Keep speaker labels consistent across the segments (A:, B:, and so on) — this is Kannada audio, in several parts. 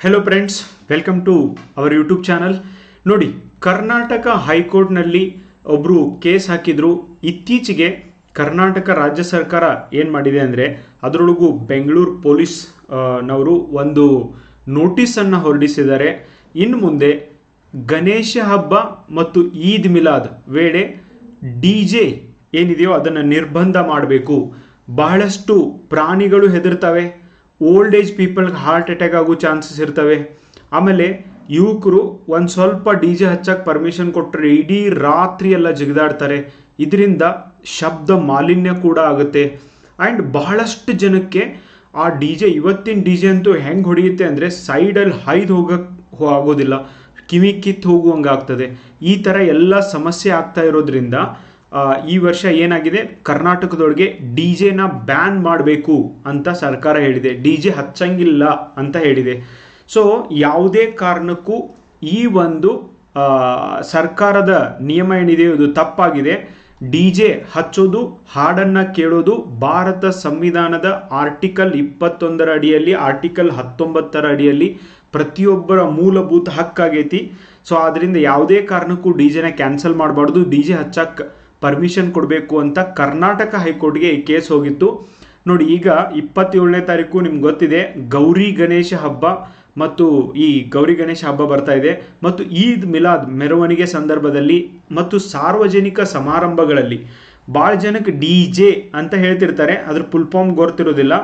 A: Hello friends welcome to our YouTube channel ನೋಡಿ ಕರ್ನಾಟಕ ಹೈಕೋರ್ಟ್ನಲ್ಲಿ ಒಬ್ಬರು ಕೇಸ್ ಹಾಕಿದ್ರು. ಇತ್ತೀಚೆಗೆ ಕರ್ನಾಟಕ ರಾಜ್ಯ ಸರ್ಕಾರ ಏನು ಮಾಡಿದೆ ಅಂದರೆ ಅದರೊಳಗೂ ಬೆಂಗಳೂರು ಪೊಲೀಸ್ ಆ, ನವರು ಒಂದು ನೋಟಿಸನ್ನು ಹೊರಡಿಸಿದ್ದಾರೆ. ಇನ್ನು ಮುಂದೆ ಗಣೇಶ ಹಬ್ಬ ಮತ್ತು ಈದ್ ಮಿಲಾದ್ ವೇಳೆ ಡಿ ಜೆ ಏನಿದೆಯೋ ಅದನ್ನು ನಿರ್ಬಂಧ ಮಾಡಬೇಕು. ಬಹಳಷ್ಟು ಪ್ರಾಣಿಗಳು ಹೆದರ್ತವೆ. ಓಲ್ಡ್ ಏಜ್ ಪೀಪಲ್ಗೆ ಹಾರ್ಟ್ ಅಟ್ಯಾಕ್ ಆಗೋ ಚಾನ್ಸಸ್ ಇರ್ತವೆ. ಆಮೇಲೆ ಯುವಕರು ಒಂದು ಸ್ವಲ್ಪ ಡಿ ಜೆ ಹಚ್ಚಕ್ಕೆ ಪರ್ಮಿಷನ್ ಕೊಟ್ಟರೆ ಇಡೀ ರಾತ್ರಿ ಎಲ್ಲ ಜಿಗಿದಾಡ್ತಾರೆ. ಇದರಿಂದ ಶಬ್ದ ಮಾಲಿನ್ಯ ಕೂಡ ಆಗುತ್ತೆ. ಆ್ಯಂಡ್ ಬಹಳಷ್ಟು ಜನಕ್ಕೆ ಆ ಡಿ ಜೆ ಇವತ್ತಿನ ಡಿ ಜೆ ಅಂತೂ ಹೆಂಗೆ ಹೊಡೆಯುತ್ತೆ ಅಂದರೆ ಸೈಡಲ್ಲಿ ಹೈದು ಹೋಗಕ್ಕೆ ಆಗೋದಿಲ್ಲ. ಕಿವಿ ಕಿತ್ತು ಹೋಗುವಂಗೆ ಆಗ್ತದೆ ಈ ಥರ ಎಲ್ಲ ಸಮಸ್ಯೆ ಆಗ್ತಾ ಇರೋದ್ರಿಂದ ಈ ವರ್ಷ ಏನಾಗಿದೆ? ಕರ್ನಾಟಕದೊಳಗೆ ಡಿ ಜೆನ ಬ್ಯಾನ್ ಮಾಡಬೇಕು ಅಂತ ಸರ್ಕಾರ ಹೇಳಿದೆ. ಡಿ ಜೆ ಹಚ್ಚಂಗಿಲ್ಲ ಅಂತ ಹೇಳಿದೆ. ಸೊ ಯಾವುದೇ ಕಾರಣಕ್ಕೂ ಈ ಒಂದು ಸರ್ಕಾರದ ನಿಯಮ ಏನಿದೆ, ಅದು ತಪ್ಪಾಗಿದೆ. ಡಿ ಜೆ ಹಚ್ಚೋದು, ಹಾಡನ್ನು ಕೇಳೋದು, ಭಾರತ ಸಂವಿಧಾನದ ಆರ್ಟಿಕಲ್ ಇಪ್ಪತ್ತೊಂದರ ಅಡಿಯಲ್ಲಿ, ಆರ್ಟಿಕಲ್ ಹತ್ತೊಂಬತ್ತರ ಅಡಿಯಲ್ಲಿ ಪ್ರತಿಯೊಬ್ಬರ ಮೂಲಭೂತ ಹಕ್ಕಾಗೈತಿ. ಸೊ ಆದ್ದರಿಂದ ಯಾವುದೇ ಕಾರಣಕ್ಕೂ ಡಿ ಜೆನ ಕ್ಯಾನ್ಸಲ್ ಮಾಡಬಾರ್ದು. ಡಿ ಜೆ ಹಚ್ಚಕ್ಕೆ ಪರ್ಮಿಷನ್ ಕೊಡಬೇಕು ಅಂತ ಕರ್ನಾಟಕ ಹೈಕೋರ್ಟ್ಗೆ ಈ ಕೇಸ್ ಹೋಗಿತ್ತು. ನೋಡಿ, ಈಗ ಇಪ್ಪತ್ತೇಳನೇ ತಾರೀಕು ನಿಮ್ಗೆ ಗೊತ್ತಿದೆ, ಗೌರಿ ಗಣೇಶ ಹಬ್ಬ ಮತ್ತು ಈ ಗೌರಿ ಗಣೇಶ ಹಬ್ಬ ಬರ್ತಾ ಇದೆ. ಮತ್ತು ಈದ್ ಮಿಲಾದ್ ಮೆರವಣಿಗೆ ಸಂದರ್ಭದಲ್ಲಿ ಮತ್ತು ಸಾರ್ವಜನಿಕ ಸಮಾರಂಭಗಳಲ್ಲಿ ಭಾಳ ಜನಕ್ಕೆ ಡಿ ಜೆ ಅಂತ ಹೇಳ್ತಿರ್ತಾರೆ. ಅದ್ರ ಫುಲ್ ಫಾರ್ಮ್ ಗೊತ್ತಿರೋದಿಲ್ಲ.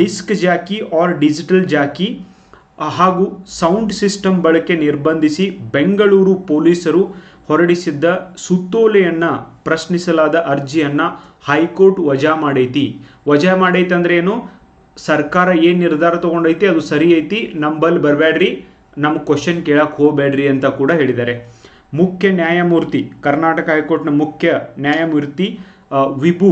A: Disc jockey or digital jockey ಹಾಗೂ ಸೌಂಡ್ ಸಿಸ್ಟಮ್ ಬಳಕೆ ನಿರ್ಬಂಧಿಸಿ ಬೆಂಗಳೂರು ಪೊಲೀಸರು ಹೊರಡಿಸಿದ್ದ ಸುತ್ತೋಲೆಯನ್ನ ಪ್ರಶ್ನಿಸಲಾದ ಅರ್ಜಿಯನ್ನ ಹೈಕೋರ್ಟ್ ವಜಾ ಮಾಡೈತಿ. ವಜಾ ಮಾಡೈತಿ ಅಂದ್ರೆ ಏನು? ಸರ್ಕಾರ ಏನು ನಿರ್ಧಾರ ತಗೊಂಡೈತಿ ಅದು ಸರಿ ಐತಿ ನಂಬಲ್ಲಿ ಬರಬೇಡ್ರಿ ನಮ್ಮ ಕ್ವಶನ್ ಕೇಳಕ್ಕೆ ಹೋಗಬೇಡ್ರಿ ಅಂತ ಕೂಡ ಹೇಳಿದ್ದಾರೆ. ಮುಖ್ಯ ನ್ಯಾಯಮೂರ್ತಿ, ಕರ್ನಾಟಕ ಹೈಕೋರ್ಟ್ನ ಮುಖ್ಯ ನ್ಯಾಯಮೂರ್ತಿ ವಿಭು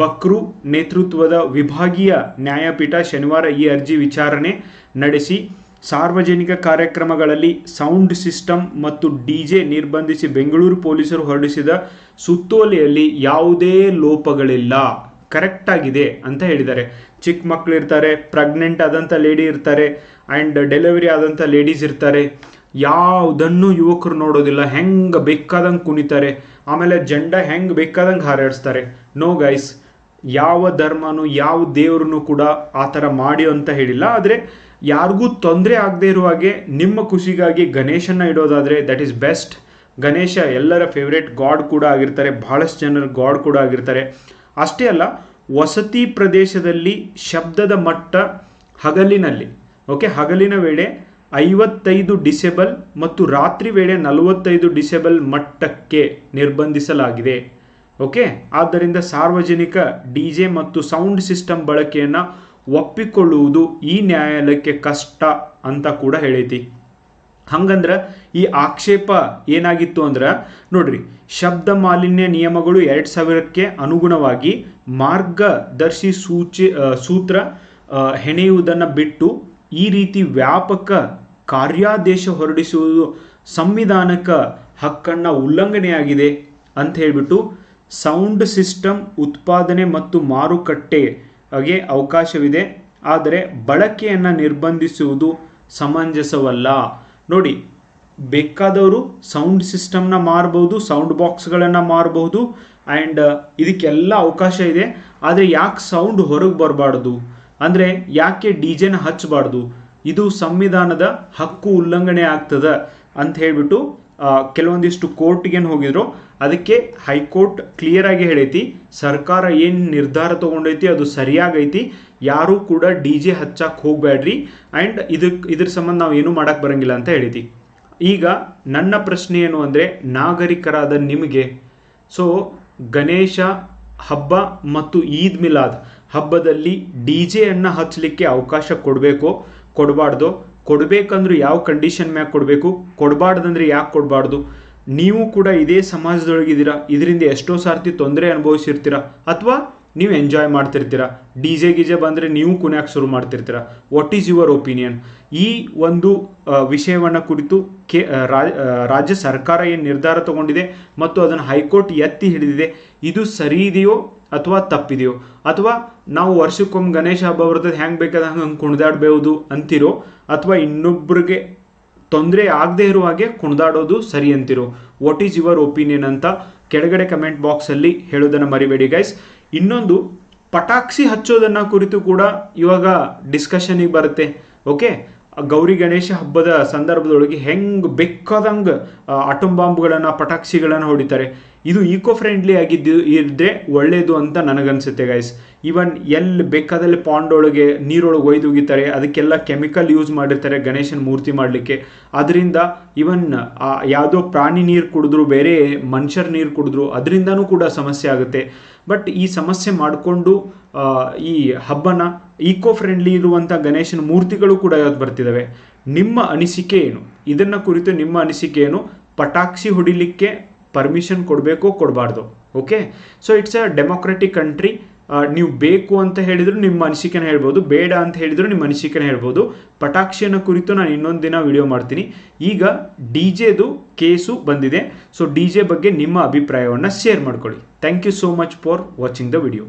A: ಬಕ್ರು ನೇತೃತ್ವದ ವಿಭಾಗೀಯ ನ್ಯಾಯಪೀಠ ಶನಿವಾರ ಈ ಅರ್ಜಿ ವಿಚಾರಣೆ ನಡೆಸಿ ಸಾರ್ವಜನಿಕ ಕಾರ್ಯಕ್ರಮಗಳಲ್ಲಿ ಸೌಂಡ್ ಸಿಸ್ಟಮ್ ಮತ್ತು ಡಿಜೆ ನಿರ್ಬಂಧಿಸಿ ಬೆಂಗಳೂರು ಪೊಲೀಸರು ಹೊರಡಿಸಿದ ಸುತ್ತೋಲೆಯಲ್ಲಿ ಯಾವುದೇ ಲೋಪಗಳಿಲ್ಲ. ಕರೆಕ್ಟ್ ಆಗಿದೆ ಅಂತ ಹೇಳಿದ್ದಾರೆ. ಚಿಕ್ಕ ಮಕ್ಕಳು ಇರ್ತಾರೆ ಪ್ರೆಗ್ನೆಂಟ್ ಆದಂಥ ಲೇಡಿ ಇರ್ತಾರೆ ಆ್ಯಂಡ್ ಡೆಲಿವರಿ ಆದಂಥ ಲೇಡೀಸ್ ಇರ್ತಾರೆ. ಯಾವುದನ್ನು ಯುವಕರು ನೋಡೋದಿಲ್ಲ. ಹೆಂಗೆ ಬೇಕಾದಂಗೆ ಕುಣಿತಾರೆ. ಆಮೇಲೆ ಜಂಡ ಹೆಂಗೆ ಬೇಕಾದಂಗೆ ಹಾರಾಡಿಸ್ತಾರೆ. ನೋ ಗೈಸ್ ಯಾವ ಧರ್ಮನೂ, ಯಾವ ದೇವ್ರನ್ನು ಕೂಡ ಆ ಥರ ಮಾಡಿ ಅಂತ ಹೇಳಿಲ್ಲ. ಆದರೆ ಯಾರಿಗೂ ತೊಂದರೆ ಆಗದೆ ಇರುವ ಹಾಗೆ ನಿಮ್ಮ ಖುಷಿಗಾಗಿ ಗಣೇಶನ ಇಡೋದಾದರೆ ದಟ್ ಈಸ್ ಬೆಸ್ಟ್ ಗಣೇಶ ಎಲ್ಲರ ಫೇವ್ರೇಟ್ ಗಾಡ್ ಕೂಡ ಆಗಿರ್ತಾರೆ, ಬಹಳಷ್ಟು ಜನರ ಗಾಡ್ ಕೂಡ ಆಗಿರ್ತಾರೆ. ಅಷ್ಟೇ ಅಲ್ಲ, ವಸತಿ ಪ್ರದೇಶದಲ್ಲಿ ಶಬ್ದದ ಮಟ್ಟ ಹಗಲಿನಲ್ಲಿ ಓಕೆ ಹಗಲಿನ ವೇಳೆ ಐವತ್ತೈದು ಡಿಸೆಬಲ್ ಮತ್ತು ರಾತ್ರಿ ವೇಳೆ ನಲವತ್ತೈದು ಡಿಸೆಬಲ್ ಮಟ್ಟಕ್ಕೆ ನಿರ್ಬಂಧಿಸಲಾಗಿದೆ. ಓಕೆ ಆದ್ದರಿಂದ ಸಾರ್ವಜನಿಕ ಡಿ ಜೆ ಮತ್ತು ಸೌಂಡ್ ಸಿಸ್ಟಮ್ ಬಳಕೆಯನ್ನು ಒಪ್ಪಿಕೊಳ್ಳುವುದು ಈ ನ್ಯಾಯಾಲಯಕ್ಕೆ ಕಷ್ಟ ಅಂತ ಕೂಡ ಹೇಳೈತಿ. ಹಂಗಂದ್ರ ಈ ಆಕ್ಷೇಪ ಏನಾಗಿತ್ತು ಅಂದ್ರೆ ನೋಡ್ರಿ, ಶಬ್ದ ಮಾಲಿನ್ಯ ನಿಯಮಗಳು ಎರಡ್ ಸಾವಿರಕ್ಕೆ ಅನುಗುಣವಾಗಿ ಮಾರ್ಗದರ್ಶಿ ಸೂಚಿ ಸೂತ್ರ ಹೆಣೆಯುವುದನ್ನು ಬಿಟ್ಟು ಈ ರೀತಿ ವ್ಯಾಪಕ ಕಾರ್ಯಾದೇಶ ಹೊರಡಿಸುವುದು ಸಂವಿಧಾನಕ ಹಕ್ಕನ್ನ ಉಲ್ಲಂಘನೆಯಾಗಿದೆ ಅಂತ ಹೇಳ್ಬಿಟ್ಟು ಸೌಂಡ್ ಸಿಸ್ಟಮ್ ಉತ್ಪಾದನೆ ಮತ್ತು ಮಾರುಕಟ್ಟೆಗೆ ಅವಕಾಶವಿದೆ. ಆದರೆ ಬಳಕೆಯನ್ನು ನಿರ್ಬಂಧಿಸುವುದು ಸಮಂಜಸವಲ್ಲ. ನೋಡಿ, ಬೇಕಾದವರು ಸೌಂಡ್ ಸಿಸ್ಟಮ್ನ ಮಾರಬಹುದು, ಸೌಂಡ್ ಬಾಕ್ಸ್ಗಳನ್ನು ಮಾರಬಹುದು ಆ್ಯಂಡ್ ಇದಕ್ಕೆಲ್ಲ ಅವಕಾಶ ಇದೆ. ಆದರೆ ಯಾಕೆ ಸೌಂಡ್ ಹೊರಗೆ ಬರಬಾರ್ದು? ಅಂದರೆ ಯಾಕೆ ಡಿ ಜೆನ ಹಚ್ಚಬಾರ್ದು ಇದು ಸಂವಿಧಾನದ ಹಕ್ಕು ಉಲ್ಲಂಘನೆ ಆಗ್ತದ ಅಂತ ಹೇಳ್ಬಿಟ್ಟು ಕೆಲವೊಂದಿಷ್ಟು ಕೋರ್ಟ್ಗೇನು ಹೋಗಿದ್ರು ಅದಕ್ಕೆ ಹೈಕೋರ್ಟ್ ಕ್ಲಿಯರ್ ಆಗಿ ಹೇಳೈತಿ, ಸರ್ಕಾರ ಏನು ನಿರ್ಧಾರ ತಗೊಂಡೈತಿ ಅದು ಸರಿಯಾಗೈತಿ, ಯಾರೂ ಕೂಡ ಡಿ ಜೆ ಹಚ್ಚಕ್ಕೆ ಹೋಗಬೇಡ್ರಿ ಆ್ಯಂಡ್ ಇದಕ್ಕೆ ಇದ್ರ ಸಂಬಂಧ ನಾವು ಏನೂ ಮಾಡೋಕ್ಕೆ ಬರಂಗಿಲ್ಲ ಅಂತ ಹೇಳಿತಿ. ಈಗ ನನ್ನ ಪ್ರಶ್ನೆ ಏನು ಅಂದರೆ ನಾಗರಿಕರಾದ ನಿಮಗೆ. ಸೊ ಗಣೇಶ ಹಬ್ಬ ಮತ್ತು ಈದ್ ಮಿಲಾದ್ ಹಬ್ಬದಲ್ಲಿ ಡಿ ಜೆಯನ್ನು ಹಚ್ಚಲಿಕ್ಕೆ ಅವಕಾಶ ಕೊಡಬೇಕು, ಕೊಡಬಾರ್ದು? ಕೊಡಬೇಕಂದ್ರೆ ಯಾವ ಕಂಡೀಷನ್ ಮ್ಯಾಗ ಕೊಡಬೇಕು? ಕೊಡಬಾರ್ದಂದ್ರೆ ಯಾಕೆ ಕೊಡಬಾರ್ದು? ನೀವು ಕೂಡ ಇದೇ ಸಮಾಜದೊಳಗಿದ್ದೀರಾ? ಇದರಿಂದ ಎಷ್ಟೋ ಸಾರ್ತಿ ತೊಂದರೆ ಅನುಭವಿಸಿರ್ತೀರಾ? ಅಥವಾ ನೀವು ಎಂಜಾಯ್ ಮಾಡ್ತಿರ್ತೀರಾ? ಡಿ ಜೆ ಗಿಜೆ ಬಂದರೆ ನೀವು ಕುಣ್ಯಾಕೆ ಶುರು ಮಾಡ್ತಿರ್ತೀರಾ? ವಾಟ್ ಈಸ್ ಯುವರ್ ಒಪಿನಿಯನ್ ಈ ಒಂದು ವಿಷಯವನ್ನು ಕುರಿತು ಕೆ ರಾಜ್ಯ ಸರ್ಕಾರ ಏನು ನಿರ್ಧಾರ ತಗೊಂಡಿದೆ ಮತ್ತು ಅದನ್ನು ಹೈಕೋರ್ಟ್ ಎತ್ತಿ ಹಿಡಿದಿದೆ, ಇದು ಸರಿ ಇದೆಯೋ ಅಥವಾ ತಪ್ಪಿದೆಯೋ? ಅಥವಾ ನಾವು ವರ್ಷಕ್ಕೊಮ್ಮೆ ಗಣೇಶ ಹಬ್ಬ ಬರ್ತದೆ, ಹೆಂಗೆ ಬೇಕಾದ ಹಂಗೆ ಕುಣಿದಾಡ್ಬೋದು ಅಂತಿರೋ? ಅಥವಾ ಇನ್ನೊಬ್ಬರಿಗೆ ತೊಂದರೆ ಆಗದೆ ಇರುವ ಹಾಗೆ ಕುಣಿದಾಡೋದು ಸರಿ ಅಂತಿರೋ? ವಾಟ್ ಈಸ್ ಯುವರ್ ಒಪಿನಿಯನ್ ಅಂತ ಕೆಳಗಡೆ ಕಮೆಂಟ್ ಬಾಕ್ಸಲ್ಲಿ ಹೇಳೋದನ್ನು ಮರಿಬೇಡಿ ಗೈಸ್ ಇನ್ನೊಂದು, ಪಟಾಕ್ಷಿ ಹಚ್ಚೋದನ್ನ ಕುರಿತು ಕೂಡ ಇವಾಗ ಡಿಸ್ಕಷನಿಗೆ ಬರುತ್ತೆ ಓಕೆ ಗೌರಿ ಗಣೇಶ ಹಬ್ಬದ ಸಂದರ್ಭದೊಳಗೆ ಹೆಂಗ್ ಬೇಕಾದಂಗೆ ಅಟಮ್ ಬಾಂಬ್ಗಳನ್ನು ಪಟಾಕ್ಷಿಗಳನ್ನು ಹೊಡಿತಾರೆ. ಇದು ಈಕೋ ಫ್ರೆಂಡ್ಲಿ ಆಗಿದ್ದು, ಇದ್ರೆ ಒಳ್ಳೆಯದು ಅಂತ ನನಗನ್ಸುತ್ತೆ ಗೈಸ್ ಈವನ್ ಎಲ್ಲಿ ಬೇಕಾದಲ್ಲಿ ಪಾಂಡ್ ಒಳಗೆ ನೀರೊಳಗೆ ಒಯ್ದು ಒಗಿತಾರೆ ಅದಕ್ಕೆಲ್ಲ ಕೆಮಿಕಲ್ ಯೂಸ್ ಮಾಡಿರ್ತಾರೆ ಗಣೇಶನ ಮೂರ್ತಿ ಮಾಡಲಿಕ್ಕೆ. ಅದರಿಂದ ಇವನ್ ಯಾವುದೋ ಪ್ರಾಣಿ ನೀರು ಕುಡಿದ್ರು, ಬೇರೆ ಮನುಷ್ಯರ ನೀರು ಕುಡಿದ್ರು, ಅದರಿಂದನೂ ಕೂಡ ಸಮಸ್ಯೆ ಆಗುತ್ತೆ. ಬಟ್ ಈ ಸಮಸ್ಯೆ ಮಾಡಿಕೊಂಡು ಈ ಹಬ್ಬನ ಈಕೋ ಫ್ರೆಂಡ್ಲಿ ಇರುವಂಥ ಗಣೇಶನ ಮೂರ್ತಿಗಳು ಕೂಡ ಇವತ್ತು ಬರ್ತಿದ್ದಾವೆ ನಿಮ್ಮ ಅನಿಸಿಕೆ ಏನು? ಇದನ್ನ ಕುರಿತು ನಿಮ್ಮ ಅನಿಸಿಕೆ ಏನು? ಪಟಾಕ್ಷಿ ಹೊಡಿಲಿಕ್ಕೆ ಪರ್ಮಿಷನ್ ಕೊಡಬೇಕು ಕೊಡಬಾರ್ದು? Okay so it's a democratic country ನೀವು ಬೇಕು ಅಂತ ಹೇಳಿದ್ರು ನಿಮ್ಮ ಅನಿಸಿಕೆನ ಹೇಳ್ಬೋದು, ಬೇಡ ಅಂತ ಹೇಳಿದ್ರು ನಿಮ್ಮ ಅನಿಸಿಕೆನ ಹೇಳ್ಬೋದು. ಪಟಾಕ್ಷಿಯನ್ನು ಕುರಿತು ನಾನು ಇನ್ನೊಂದು ದಿನ ವಿಡಿಯೋ ಮಾಡ್ತೀನಿ. ಈಗ ಡಿ ಜೆದು ಕೇಸು ಬಂದಿದೆ. ಸೊ ಡಿ ಜೆ ಬಗ್ಗೆ ನಿಮ್ಮ ಅಭಿಪ್ರಾಯವನ್ನು ಶೇರ್ ಮಾಡ್ಕೊಳ್ಳಿ. Thank you so much for watching the video